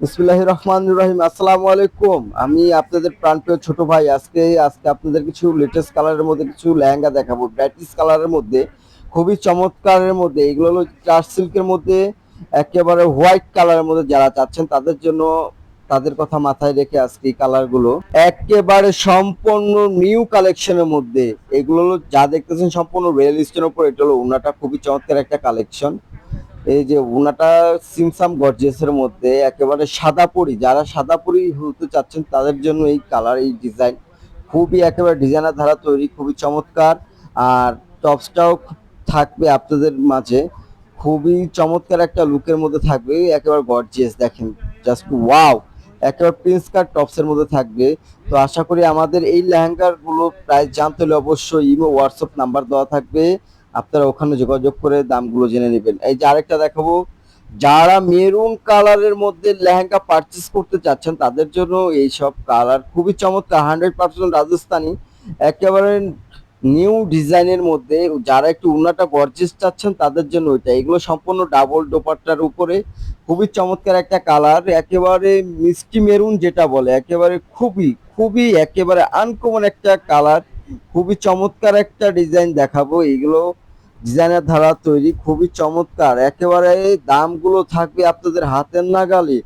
বিসমুল্লাহ রহমান রহিম, আসসালামু আলাইকুম। আমি আপনাদের প্রাণপ্রিয় ছোট ভাই, আজকে আজকে আপনাদের কিছু লেটেস্ট কালারের মধ্যে কিছু লেহেঙ্গা দেখাবো ব্রাইটিশ কালারের মধ্যে, খুবই চমৎকারের মধ্যে। এগুলো হলো চার সিল্কের মধ্যে, একেবারে হোয়াইট কালারের মধ্যে যারা চাচ্ছেন, তাদের জন্য তাদের কথা মাথায় রেখে আজকে এই কালারগুলো একেবারে সম্পূর্ণ নিউ কালেকশনের মধ্যে। এগুলো যা দেখতেছেন সম্পূর্ণ রিয়েল স্টোনের উপর, এটা হলো ওনাটা খুবই চমৎকার একটা কালেকশন এই যে ওনাটা সিমসাম গর্জিয়াসের মধ্যে একেবারে সাদা পরি, যারা সাদা পরি হতে চাচ্ছেন তাদের জন্য এই কালার এই ডিজাইন খুবই একেবারে ডিজাইনার ধারা তৈরি, খুবই চমৎকার। আর টপসটাও থাকবে আপনাদের মাঝে, খুবই চমৎকার একটা লুকের মধ্যে থাকবে, একেবারে গর্জিয়াস দেখেন জাস্ট ওয়াও একেবারে প্রিন্স কাট টপসের মধ্যে থাকবে। তো আশা করি আমাদের এই লেহেঙ্গারগুলো প্রাইস জানতে হলে অবশ্যই ইমো হোয়াটসঅ্যাপ নাম্বার দেওয়া থাকবে। আপনারা ওখানে যোগাযোগ করে দামগুলো জেনে নেবেন। এই যে আরেকটা দেখাবো, যারা মেরুন কালারের মধ্যে লেহেঙ্গা পারচেস করতে চাচ্ছেন, তাদের জন্য এই সব কালার খুবই চমৎকার হান্ড্রেড পার্সেন্ট রাজস্থানি। একেবারে নিউ ডিজাইনের মধ্যে যারা একটু উন্নাটা গর্জিস চাচ্ছেন, তাদের জন্য ওইটা এগুলো সম্পূর্ণ ডাবল দোপাট্টার উপরে। খুবই চমৎকার একটা কালার, একেবারে মিষ্টি মেরুন যেটা বলে, একেবারে খুবই খুবই একেবারে আনকমন একটা কালার। খুবই চমৎকার একটা ডিজাইন দেখাবো। এগুলো ডিজাইনের ধারা তৈরি, খুবই চমৎকার। একেবারে দামগুলো থাকবে আপনাদের হাতের নাগালে।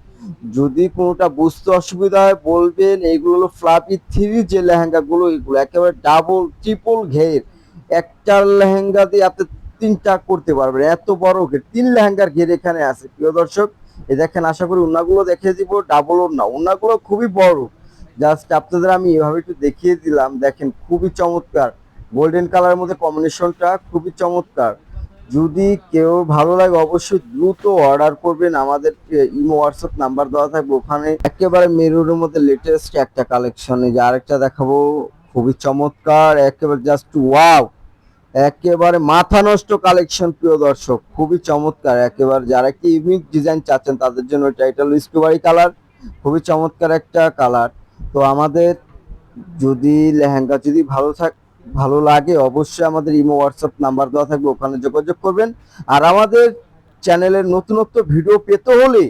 যদি কোনোটা বুঝতে অসুবিধা হয়, বলবেন, এগুলো হলো ফ্লাপি থ্রি যে লেহেঙ্গাগুলো, এগুলো একেবারে ডাবল, ট্রিপল ঘের। একটা লেহেঙ্গা দিয়ে আপনি তিনটা করতে পারবেন, এত বড় ঘের। তিন লেহেঙ্গার ঘের এখানে আছে, প্রিয় দর্শক। এ দেখেন, আশা করি উন্নাগুলো দেখিয়ে দিব ডাবল না। উন্নাগুলো খুবই বড়। জাস্ট আপনাদের আমি এভাবে একটু দেখিয়ে দিলাম, দেখেন, খুবই চমৎকার। গোল্ডেন কালারের মধ্যে কম্বিনেশনটা খুবই চমৎকার। যদি কেউ ভালো লাগে, অবশ্যই দ্রুত অর্ডার করবেন। আমাদের ইমো হোয়াটসঅ্যাপ নাম্বার দেওয়া থাকবে। ওখানে একেবারে মেরুনের মধ্যে লেটেস্ট একটা কালেকশন এই যে আরেকটা দেখাবো। খুবই চমৎকার, একেবারে জাস্ট ওয়াও একেবারে মাথা নষ্ট কালেকশন প্রিয় দর্শক। খুবই চমৎকার, একেবারে যারা একটি ইউনিক ডিজাইন চাচ্ছেন, তাদের জন্য এটা এটা হলো কালার খুবই চমৎকার একটা কালার তো আমাদের যদি লেহেঙ্গা যদি ভালো থাক ভালো লাগে, অবশ্যই আমাদের ইমো হোয়াটসঅ্যাপ নাম্বার দেওয়া থাকবে, ওখানে যোগাযোগ করবেন। আর আমাদের চ্যানেলের নতুনত্ব ভিডিও পেতে হলে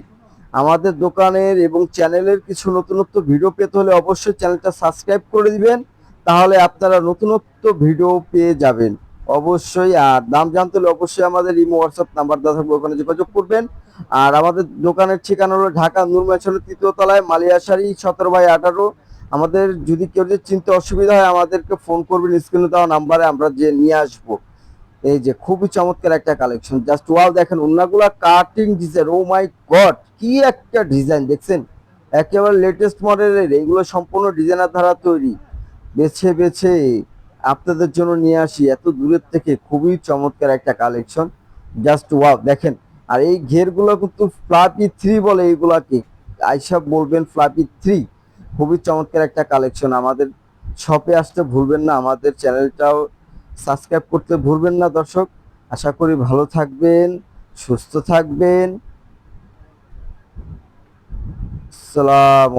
আমাদের দোকানের এবং চ্যানেলের কিছু নতুনত্ব ভিডিও পেতে হলে অবশ্যই চ্যানেলটা সাবস্ক্রাইব করে দিবেন, তাহলে আপনারা নতুনত্ব ভিডিও পেয়ে যাবেন। অবশ্যই, আর দাম জানতে হলে অবশ্যই আমাদের ইমো হোয়াটসঅ্যাপ নাম্বার দেওয়া থাকবে, ওখানে যোগাযোগ করবেন। আর আমাদের দোকানের ঠিকানা হলো ঢাকা নুরমেশনের তৃতীয় তলায় মালিয়াশাড়ি সতেরো বাই আঠারো আমাদের যদি কেউ যদি চিনতে অসুবিধা হয়, আমাদেরকে ফোন করবেন স্ক্রিনে দেওয়া নাম্বারে আমরা যে নিয়ে আসব। এই যে খুবই চমৎকার একটা কালেকশন জাস্ট ওয়াও দেখেন ওনাগুলা cutting design oh my god কি একটা ডিজাইন দেখছেন? একেবারে লেটেস্ট মডেলের এইগুলো সম্পূর্ণ ডিজাইনার দ্বারা তৈরি। বেছে বেছে আপনাদের জন্য নিয়ে আসি, এত দূরের থেকে খুবই চমৎকার একটা কালেকশন জাস্ট ওয়াও দেখেন। আর এই ঘেরগুলো কিন্তু ফ্লাপি থ্রি বলে এইগুলাকে। আইসা বলবেন ফ্লাপি থ্রি খুবই চমৎকার একটা কালেকশন আমাদের শপে আসতে ভুলবেন না, আমাদের চ্যানেলটাও সাবস্ক্রাইব করতে ভুলবেন না দর্শক। আশা করি ভালো থাকবেন, সুস্থ থাকবেন। সালাম